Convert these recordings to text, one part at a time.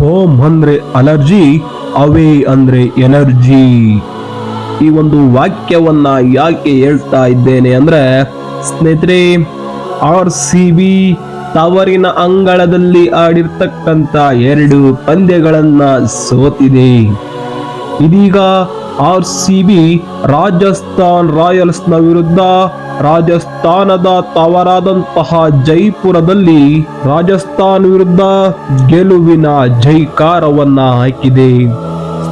Home ಅಂದ್ರೆ allergy, ಅವೇ ಅಂದ್ರೆ energy. ಈ ಒಂದು ವಾಕ್ಯವನ್ನ ಯಾಕೆ ಹೇಳ್ತಾ ಇದ್ದೇನೆ ಅಂದ್ರೆ, ಸ್ನೇಹಿತರೆ, ಆರ್ ಸಿ ಬಿ ತವರಿನ ಅಂಗಳದಲ್ಲಿ ಆಡಿರ್ತಕ್ಕಂತ ಎರಡು ಪಂದ್ಯಗಳನ್ನ ಸೋತಿದೆ. ಇದೀಗ ಆರ್ ಸಿ ಬಿ ರಾಜಸ್ಥಾನ್ ರಾಯಲ್ಸ್ನ ವಿರುದ್ಧ ರಾಜಸ್ಥಾನದ ತವರಾದಂತಹ ಜೈಪುರದಲ್ಲಿ ರಾಜಸ್ಥಾನ್ ವಿರುದ್ಧ ಗೆಲುವಿನ ಜೈಕಾರವನ್ನ ಹಾಕಿದೆ.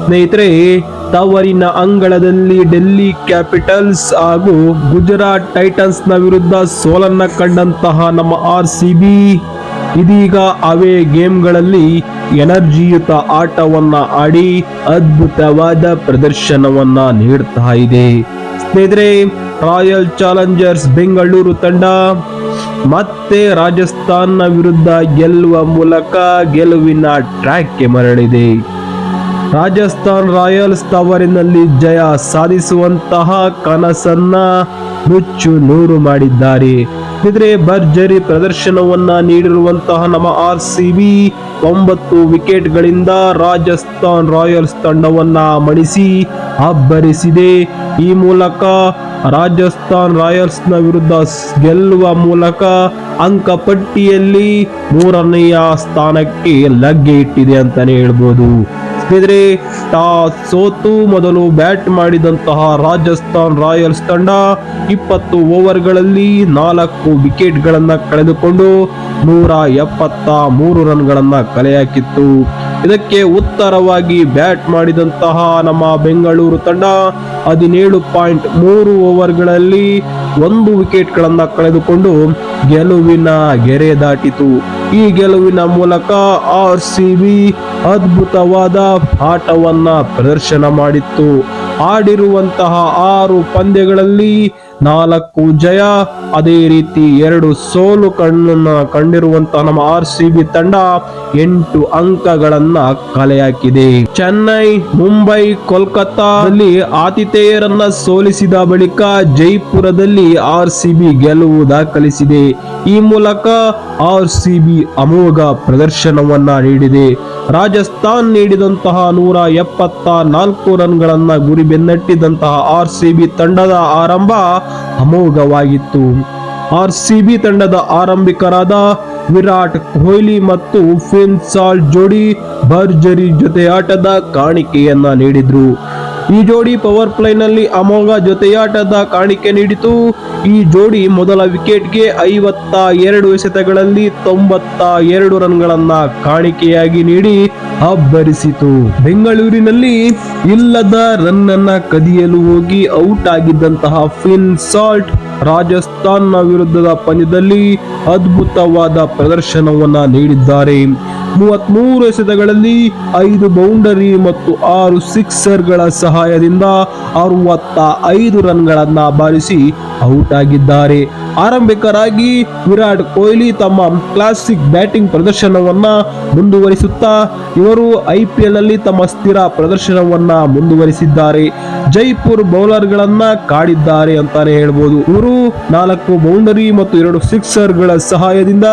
ಸ್ನೇಹಿತರೆ, ತವರಿನ ಅಂಗಳದಲ್ಲಿ ಡೆಲ್ಲಿ ಕ್ಯಾಪಿಟಲ್ಸ್ ಹಾಗೂ ಗುಜರಾತ್ ಟೈಟನ್ಸ್ನ ವಿರುದ್ಧ ಸೋಲನ್ನ ಕಂಡಂತಹ ನಮ್ಮ ಆರ್ ಸಿ ಇದೀಗ ಅವೇ ಗೇಮ್ಗಳಲ್ಲಿ ಎನರ್ಜಿಯುತ ಆಟವನ್ನ ಆಡಿ ಅದ್ಭುತವಾದ ಪ್ರದರ್ಶನವನ್ನ ನೀಡ್ತಾ ಇದೆ. ಸ್ನೇಹಿತರೆ ರಾಯಲ್ ಚಾಲೆಂಜರ್ಸ್ ಬೆಂಗಳೂರು ತಂಡ ಮತ್ತೆ ರಾಜಸ್ಥಾನ್ನ ವಿರುದ್ಧ ಗೆಲ್ಲುವ ಮೂಲಕ ಗೆಲುವಿನ ಟ್ರ್ಯಾಕ್ಗೆ ಮರಳಿದೆ. ರಾಜಸ್ಥಾನ್ ರಾಯಲ್ಸ್ ತವರಿನಲ್ಲಿ ಜಯ ಸಾಧಿಸುವಂತಹ ಕನಸನ್ನ ನುಚ್ಚು ನೂರು ಮಾಡಿದ್ದಾರೆ. ಇದ್ರೆ ಭರ್ಜರಿ ಪ್ರದರ್ಶನವನ್ನ ನೀಡಿರುವಂತಹ ನಮ್ಮ ಆರ್ ಸಿ ಬಿ ಒಂಬತ್ತು ವಿಕೆಟ್ಗಳಿಂದ ರಾಜಸ್ಥಾನ್ ರಾಯಲ್ಸ್ ತಂಡವನ್ನ ಮಣಿಸಿ ಅಬ್ಬರಿಸಿದೆ. ಈ ಮೂಲಕ ರಾಜಸ್ಥಾನ್ ರಾಯಲ್ಸ್ನ ವಿರುದ್ಧ ಗೆಲ್ಲುವ ಮೂಲಕ ಅಂಕ ಪಟ್ಟಿಯಲ್ಲಿ ಮೂರನೆಯ ಸ್ಥಾನಕ್ಕೆ ಲಗ್ಗೆ ಇಟ್ಟಿದೆ ಅಂತಾನೆ ಹೇಳ್ಬೋದು. ಟಾಸ್ ಸೋತು ಮೊದಲು ಬ್ಯಾಟ್ ಮಾಡಿದಂತಹ ರಾಜಸ್ಥಾನ್ ರಾಯಲ್ಸ್ ತಂಡ ಇಪ್ಪತ್ತು ಓವರ್ಗಳಲ್ಲಿ ನಾಲ್ಕು ವಿಕೆಟ್ಗಳನ್ನು ಕಳೆದುಕೊಂಡು ನೂರ ಎಪ್ಪತ್ತ ಮೂರು ರನ್ಗಳನ್ನು ಕಲೆಹಾಕಿತ್ತು ಹಾಕಿತ್ತು ಇದಕ್ಕೆ ಉತ್ತರವಾಗಿ ಬ್ಯಾಟ್ ಮಾಡಿದಂತಹ ನಮ್ಮ ಬೆಂಗಳೂರು ತಂಡ ಹದಿನೇಳು ಪಾಯಿಂಟ್ ಮೂರು ಓವರ್ಗಳಲ್ಲಿ ಒಂದು ವಿಕೆಟ್ಗಳನ್ನು ಕಳೆದುಕೊಂಡು ಗೆಲುವಿನ ಗೆರೆ ದಾಟಿತು. ಈ ಗೆಲುವಿನ ಮೂಲಕ ಆರ್ ಸಿ ಬಿ ಅದ್ಭುತವಾದ ಆಟವನ್ನ ಪ್ರದರ್ಶನ ಮಾಡಿತ್ತು. ಆಡಿರುವಂತಹ ಆರು ಪಂದ್ಯಗಳಲ್ಲಿ ನಾಲ್ಕು ಜಯ, ಅದೇ ರೀತಿ ಎರಡು ಸೋಲು ಕಣ್ಣನ್ನ ಕಂಡಿರುವಂತಹ ನಮ್ಮ ಆರ್ ಸಿ ಬಿ ತಂಡ ಎಂಟು ಅಂಕಗಳನ್ನ ಕಲೆ ಹಾಕಿದೆ ಚೆನ್ನೈ, ಮುಂಬೈ, ಕೋಲ್ಕತ್ತಾದಲ್ಲಿ ಆತಿಥೇಯರನ್ನ ಸೋಲಿಸಿದ ಬಳಿಕ ಜೈಪುರದಲ್ಲಿ ಆರ್ ಸಿ ಬಿ ಗೆಲುವು ದಾಖಲಿಸಿದೆ. ಈ ಮೂಲಕ ಆರ್ ಸಿ ಬಿ ಅಮೋಘ ಪ್ರದರ್ಶನವನ್ನ ನೀಡಿದೆ. ರಾಜಸ್ಥಾನ್ ನೀಡಿದಂತಹ ನೂರ ಎಪ್ಪತ್ತ ನಾಲ್ಕು ರನ್ಗಳನ್ನು ಗುರಿ ಬೆನ್ನಟ್ಟಿದಂತಹ ಆರ್ ಸಿ ಬಿ ತಂಡದ ಆರಂಭ ಅಮೋಘವಾಗಿತ್ತು. ಆರ್ ಸಿ ಬಿ ತಂಡದ ಆರಂಭಿಕರಾದ ವಿರಾಟ್ ಕೊಹ್ಲಿ ಮತ್ತು ಫಿನ್ ಸಾಲ್ಟ್ ಜೋಡಿ ಭರ್ಜರಿ ಜೊತೆಯಾಟದ ಕಾಣಿಕೆಯನ್ನ ನೀಡಿದ್ರು. ಈ ಜೋಡಿ ಪವರ್ ಪ್ಲೇನಲ್ಲಿ ಅಮೋಘ ಜೊತೆಯಾಟದ ಕಾಣಿಕೆ ನೀಡಿತು. ಈ ಜೋಡಿ ಮೊದಲ ವಿಕೆಟ್ಗೆ ಐವತ್ತ ಎರಡು ಎಸೆತಗಳಲ್ಲಿ ತೊಂಬತ್ತ ಎರಡು ರನ್ಗಳನ್ನ ಕಾಣಿಕೆಯಾಗಿ ನೀಡಿ ಅಬ್ಬರಿಸಿತು. ಬೆಂಗಳೂರಿನಲ್ಲಿ ಇಲ್ಲದ ರನ್ ಅನ್ನ ಕದಿಯಲು ಹೋಗಿ ಔಟ್ ಆಗಿದ್ದಂತಹ ಫಿನ್ ಸಾಲ್ಟ್ ರಾಜಸ್ಥಾನ್ನ ವಿರುದ್ಧದ ಪಂದ್ಯದಲ್ಲಿ ಅದ್ಭುತವಾದ ಪ್ರದರ್ಶನವನ್ನ ನೀಡಿದ್ದಾರೆ. ಮೂವತ್ಮೂರು ಎಸೆತಗಳಲ್ಲಿ ಐದು ಬೌಂಡರಿ ಮತ್ತು ಆರು ಸಿಕ್ಸರ್ಗಳ ಸಹಾಯದಿಂದ ಅರವತ್ತ ಐದು ರನ್ಗಳನ್ನ ಬಾರಿಸಿ ಔಟ್ ಆಗಿದ್ದಾರೆ ಆರಂಭಿಕರಾಗಿ ವಿರಾಟ್ ಕೊಹ್ಲಿ ತಮ್ಮ ಕ್ಲಾಸಿಕ್ ಬ್ಯಾಟಿಂಗ್ ಪ್ರದರ್ಶನವನ್ನ ಮುಂದುವರಿಸುತ್ತಾ, ಇವರು ಐ ಪಿ ಎಲ್ನಲ್ಲಿ ತಮ್ಮ ಸ್ಥಿರ ಪ್ರದರ್ಶನವನ್ನ ಮುಂದುವರಿಸಿದ್ದಾರೆ. ಜೈಪುರ್ ಬೌಲರ್ಗಳನ್ನ ಕಾಡಿದ್ದಾರೆ ಅಂತಾನೆ ಹೇಳ್ಬೋದು. ಇವರು ನಾಲ್ಕು ಬೌಂಡರಿ ಮತ್ತು ಎರಡು ಸಿಕ್ಸರ್ಗಳ ಸಹಾಯದಿಂದ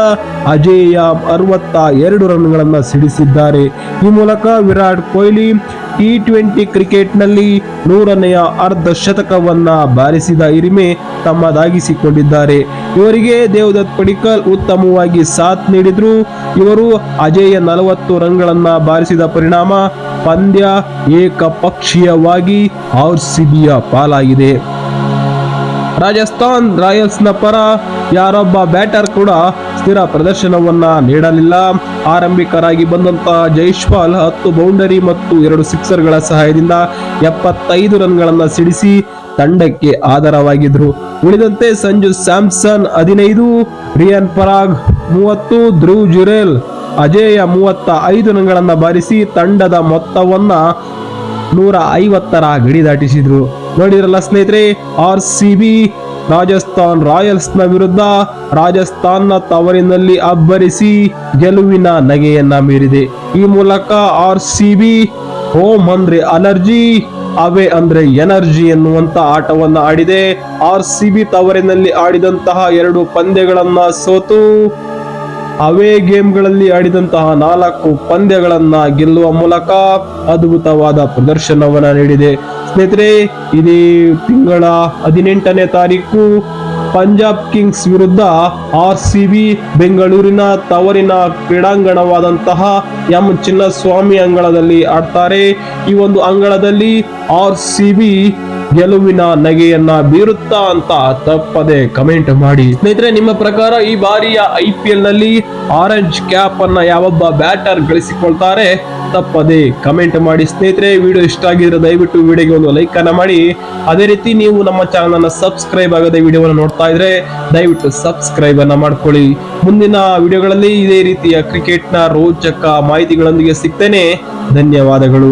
ಅಜೇಯ ಅರವತ್ತ ಎರಡು ರನ್ಗಳನ್ನ ಸಿಡಿಸಿದ್ದಾರೆ. ಈ ಮೂಲಕ ವಿರಾಟ್ ಕೊಹ್ಲಿ ಟಿ ಟ್ವೆಂಟಿ ಕ್ರಿಕೆಟ್ನಲ್ಲಿ ನೂರನೆಯ ಅರ್ಧ ಶತಕವನ್ನ ಬಾರಿಸಿದ ಹಿರಿಮೆ ತಮ್ಮದಾಗಿಸಿಕೊಂಡಿದ್ದಾರೆ. ಇವರಿಗೆ ದೇವದತ್ ಪಡಿಕಲ್ ಉತ್ತಮವಾಗಿ ಸಾಥ್ ನೀಡಿದ್ರು. ಇವರು ಅಜೇಯ ನಲವತ್ತು ರನ್ಗಳನ್ನ ಬಾರಿಸಿದ ಪರಿಣಾಮ ಪಂದ್ಯ ಏಕಪಕ್ಷೀಯವಾಗಿ ಆರ್ ಸಿಬಿಯ ಪಾಲಾಗಿದೆ. ರಾಜಸ್ಥಾನ್ ರಾಯಲ್ಸ್ನ ಪರ ಯಾರೊಬ್ಬ ಬ್ಯಾಟರ್ ಕೂಡ ಸ್ಥಿರ ಪ್ರದರ್ಶನವನ್ನ ನೀಡಲಿಲ್ಲ. ಆರಂಭಿಕರಾಗಿ ಬಂದಂತಹ ಜೈಶ್ವಾಲ್ ಹತ್ತು ಬೌಂಡರಿ ಮತ್ತು ಎರಡು ಸಿಕ್ಸರ್ಗಳ ಸಹಾಯದಿಂದ ಎಪ್ಪತ್ತೈದು ರನ್ಗಳನ್ನು ಸಿಡಿಸಿ ತಂಡಕ್ಕೆ ಆಧಾರವಾಗಿದ್ರು ಉಳಿದಂತೆ ಸಂಜು ಸ್ಯಾಮ್ಸನ್ ಹದಿನೈದು, ರಿಯನ್ ಪರಾಗ್ ಮೂವತ್ತು, ಧ್ರುವ್ ಜುರೇಲ್ ಅಜೇಯ ಮೂವತ್ತ ಐದು ರನ್ಗಳನ್ನು ಬಾರಿಸಿ ತಂಡದ ಮೊತ್ತವನ್ನ ನೂರ ಐವತ್ತರ ಗಡಿ ದಾಟಿಸಿದ್ರು ನೋಡಿದ್ರಲ್ಲ ಸ್ನೇಹಿತರೆ ಆರ್ ಸಿ ರಾಜಸ್ಥಾನ್ ರಾಯಲ್ಸ್ನ ವಿರುದ್ಧ ರಾಜಸ್ಥಾನ್ನ ತವರಿನಲ್ಲಿ ಅಬ್ಬರಿಸಿ ಗೆಲುವಿನ ನಗೆಯನ್ನ ಮೀರಿದೆ. ಈ ಮೂಲಕ ಆರ್ ಸಿ ಬಿ ಹೋಮ್ ಅಂದ್ರೆ ಅಲರ್ಜಿ ಅವೆ ಅಂದ್ರೆ ಎನರ್ಜಿ ಎನ್ನುವಂತ ಆಟವನ್ನ ಆಡಿದೆ. ಆರ್ ಸಿ ಬಿ ತವರಿನಲ್ಲಿ ಆಡಿದಂತಹ ಎರಡು ಪಂದ್ಯಗಳನ್ನ ಸೋತು ಅವೇ ಗೇಮ್ಗಳಲ್ಲಿ ಆಡಿದಂತಹ ನಾಲ್ಕು ಪಂದ್ಯಗಳನ್ನ ಗೆಲ್ಲುವ ಮೂಲಕ ಅದ್ಭುತವಾದ ಪ್ರದರ್ಶನವನ್ನ ನೀಡಿದೆ. ಸ್ನೇಹಿತರೆ, ಇದೇ ತಿಂಗಳ ಹದಿನೆಂಟನೇ ತಾರೀಕು ಪಂಜಾಬ್ ಕಿಂಗ್ಸ್ ವಿರುದ್ಧ ಆರ್ ಸಿ ಬಿ ಬೆಂಗಳೂರಿನ ತವರಿನ ಕ್ರೀಡಾಂಗಣವಾದಂತಹ ಎಂ ಚಿನ್ನಸ್ವಾಮಿ ಅಂಗಳದಲ್ಲಿ ಆಡ್ತಾರೆ. ಈ ಒಂದು ಅಂಗಳದಲ್ಲಿ ಆರ್ ಸಿ ಬಿ ಗೆಲುವಿನ ನಗೆಯನ್ನ ಬೀರುತ್ತಾ ಅಂತ ತಪ್ಪದೆ ಕಮೆಂಟ್ ಮಾಡಿ. ಸ್ನೇಹಿತರೆ, ನಿಮ್ಮ ಪ್ರಕಾರ ಈ ಬಾರಿಯ ಐ ಪಿ ಎಲ್ನಲ್ಲಿ ಆರೆಂಜ್ ಕ್ಯಾಪ್ ಅನ್ನ ಯಾವೊಬ್ಬ ಬ್ಯಾಟರ್ ಗಳಿಸಿಕೊಳ್ತಾರೆ? ತಪ್ಪದೆ ಕಮೆಂಟ್ ಮಾಡಿ. ಸ್ನೇಹಿತರೆ ವಿಡಿಯೋ ಇಷ್ಟ ಆಗಿದ್ರೆ ದಯವಿಟ್ಟು ವಿಡಿಯೋಗೆ ಒಂದು ಲೈಕ್ ಅನ್ನ ಮಾಡಿ. ಅದೇ ರೀತಿ ನೀವು ನಮ್ಮ ಚಾನಲ್ ಅನ್ನ ಸಬ್ಸ್ಕ್ರೈಬ್ ಆಗದೆ ವಿಡಿಯೋವನ್ನು ನೋಡ್ತಾ ಇದ್ರೆ ದಯವಿಟ್ಟು ಸಬ್ಸ್ಕ್ರೈಬ್ ಅನ್ನ ಮಾಡ್ಕೊಳ್ಳಿ. ಮುಂದಿನ ವಿಡಿಯೋಗಳಲ್ಲಿ ಇದೇ ರೀತಿಯ ಕ್ರಿಕೆಟ್ನ ರೋಚಕ ಮಾಹಿತಿಗಳೊಂದಿಗೆ ಸಿಗ್ತೇನೆ. ಧನ್ಯವಾದಗಳು.